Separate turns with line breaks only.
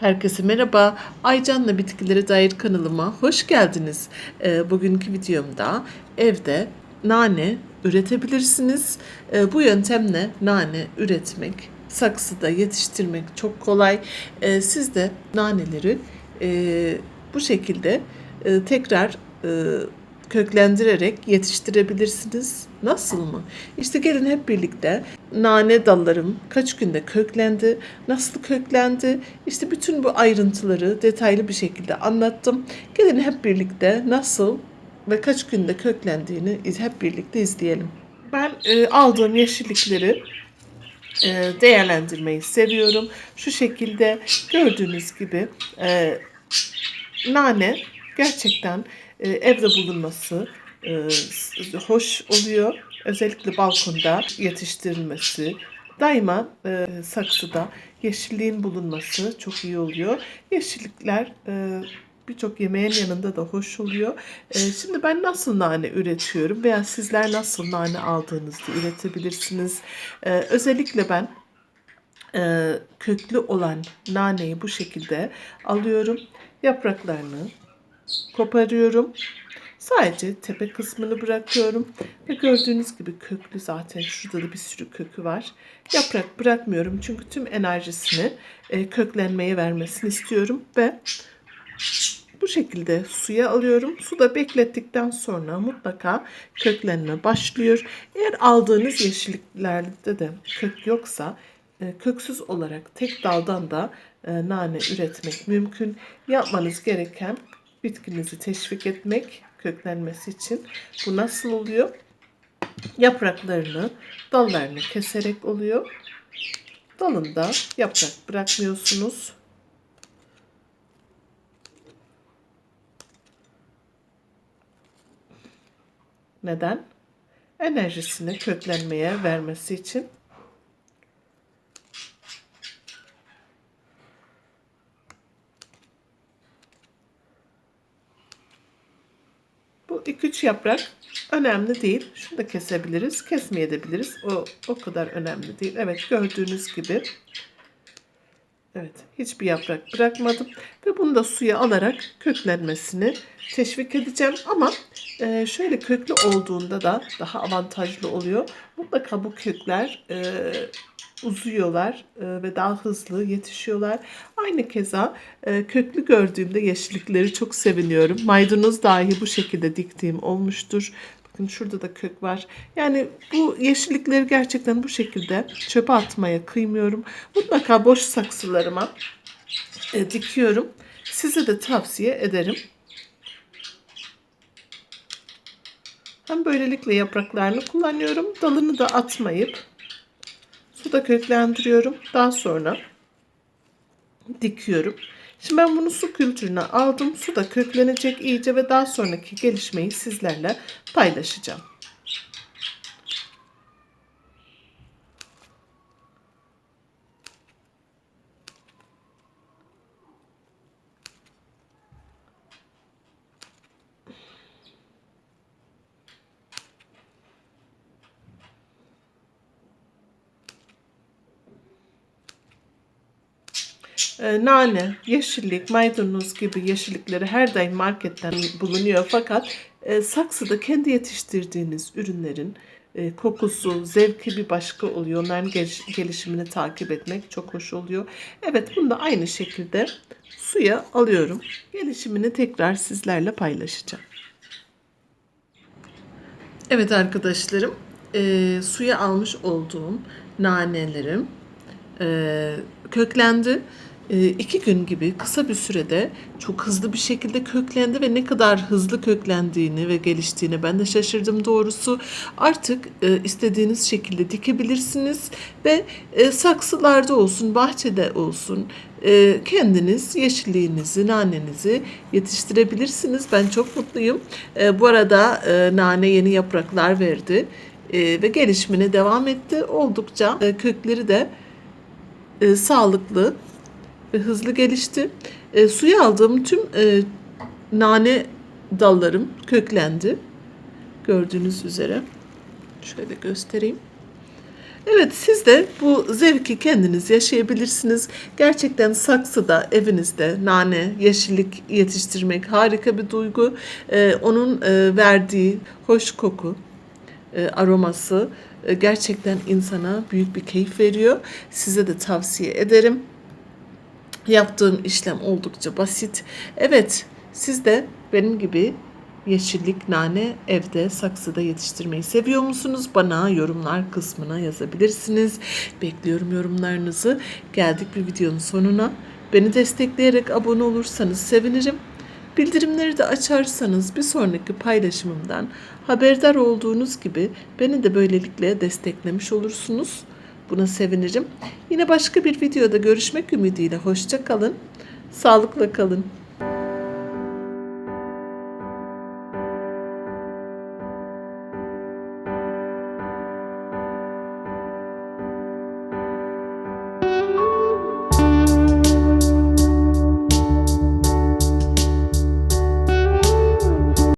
Herkese merhaba. Aycan'la bitkilere dair kanalıma hoş geldiniz. Ee, bugünkü videomda evde nane üretebilirsiniz. Ee, bu yöntemle nane üretmek, saksıda yetiştirmek çok kolay. Ee, siz de naneleri e, bu şekilde e, tekrar e, köklendirerek yetiştirebilirsiniz. Nasıl mı? İşte gelin hep birlikte nane dallarım kaç günde köklendi, nasıl köklendi, işte bütün bu ayrıntıları detaylı bir şekilde anlattım. Gelin hep birlikte nasıl ve kaç günde köklendiğini hep birlikte izleyelim. Ben e, aldığım yeşillikleri e, değerlendirmeyi seviyorum. Şu şekilde gördüğünüz gibi e, nane gerçekten e, evde bulunması e, hoş oluyor. Özellikle balkonda yetiştirilmesi. Daima e, saksıda yeşilliğin bulunması çok iyi oluyor. Yeşillikler birçok yemeğin yanında da hoş oluyor. Şimdi ben nasıl nane üretiyorum veya sizler nasıl nane aldığınızda üretebilirsiniz. Özellikle ben köklü olan naneyi bu şekilde alıyorum. Yapraklarını koparıyorum. Sadece tepe kısmını bırakıyorum. Ve gördüğünüz gibi köklü zaten şurada da bir sürü kökü var. Yaprak bırakmıyorum çünkü tüm enerjisini e, köklenmeye vermesini istiyorum ve bu şekilde suya alıyorum. Suda beklettikten sonra mutlaka köklenme başlıyor. Eğer aldığınız yeşilliklerde de kök yoksa e, köksüz olarak tek daldan da e, nane üretmek mümkün. Yapmanız gereken bitkinizi teşvik etmek köklenmesi için. Bu nasıl oluyor? Yapraklarını, dallarını keserek oluyor. Dalında yaprak bırakmıyorsunuz. Neden? Enerjisini köklenmeye vermesi için. Bu 2-3 yaprak önemli değil. Şunu da kesebiliriz, kesmeyebiliriz. O, o kadar önemli değil. Evet gördüğünüz gibi. Evet hiçbir yaprak bırakmadım. Ve bunu da suya alarak köklenmesini teşvik edeceğim. Ama e, şöyle köklü olduğunda da daha avantajlı oluyor. Mutlaka bu kökler e, uzuyorlar e, ve daha hızlı yetişiyorlar. Aynı keza e, köklü gördüğümde yeşillikleri çok seviniyorum. Maydanoz dahi bu şekilde diktiğim olmuştur. Bakın şurada da kök var. Yani bu yeşillikleri gerçekten bu şekilde çöpe atmaya kıymıyorum. Mutlaka boş saksılarıma e, dikiyorum. Size de tavsiye ederim. Hem böylelikle yapraklarını kullanıyorum. Dalını da atmayıp suda köklendiriyorum. Daha sonra dikiyorum. Şimdi ben bunu su kültürüne aldım. Suda köklenecek iyice ve daha sonraki gelişmeyi sizlerle paylaşacağım. Nane, yeşillik, maydanoz gibi yeşillikleri her daim marketten bulunuyor. Fakat e, saksıda kendi yetiştirdiğiniz ürünlerin e, kokusu, zevki bir başka oluyor. Onların geliş- gelişimini takip etmek çok hoş oluyor. Evet bunu da aynı şekilde suya alıyorum. Gelişimini tekrar sizlerle paylaşacağım. Evet arkadaşlarım, e, suya almış olduğum nanelerim e, köklendi. E, iki gün gibi kısa bir sürede çok hızlı bir şekilde köklendi ve ne kadar hızlı köklendiğini ve geliştiğini ben de şaşırdım doğrusu. Artık e, istediğiniz şekilde dikebilirsiniz ve e, saksılarda olsun, bahçede olsun e, kendiniz yeşilliğinizi, nanenizi yetiştirebilirsiniz. Ben çok mutluyum. Bu arada nane yeni yapraklar verdi ve gelişimine devam etti. Oldukça kökleri de sağlıklı ve hızlı gelişti. E, suya aldığım tüm e, nane dallarım köklendi. Gördüğünüz üzere. Şöyle göstereyim. Evet siz de bu zevki kendiniz yaşayabilirsiniz. Gerçekten saksıda evinizde nane, yeşillik yetiştirmek harika bir duygu. Ee, onun e, verdiği hoş koku, e, aroması e, gerçekten insana büyük bir keyif veriyor. Size de tavsiye ederim. Yaptığım işlem oldukça basit. Evet, siz de benim gibi yeşillik, nane evde saksıda yetiştirmeyi seviyor musunuz? Bana yorumlar kısmına yazabilirsiniz. Bekliyorum yorumlarınızı. Geldik bir videonun sonuna. Beni destekleyerek abone olursanız sevinirim. Bildirimleri de açarsanız bir sonraki paylaşımımdan haberdar olduğunuz gibi beni de böylelikle desteklemiş olursunuz. Buna sevinirim. Yine başka bir videoda görüşmek ümidiyle hoşça kalın. Sağlıkla kalın.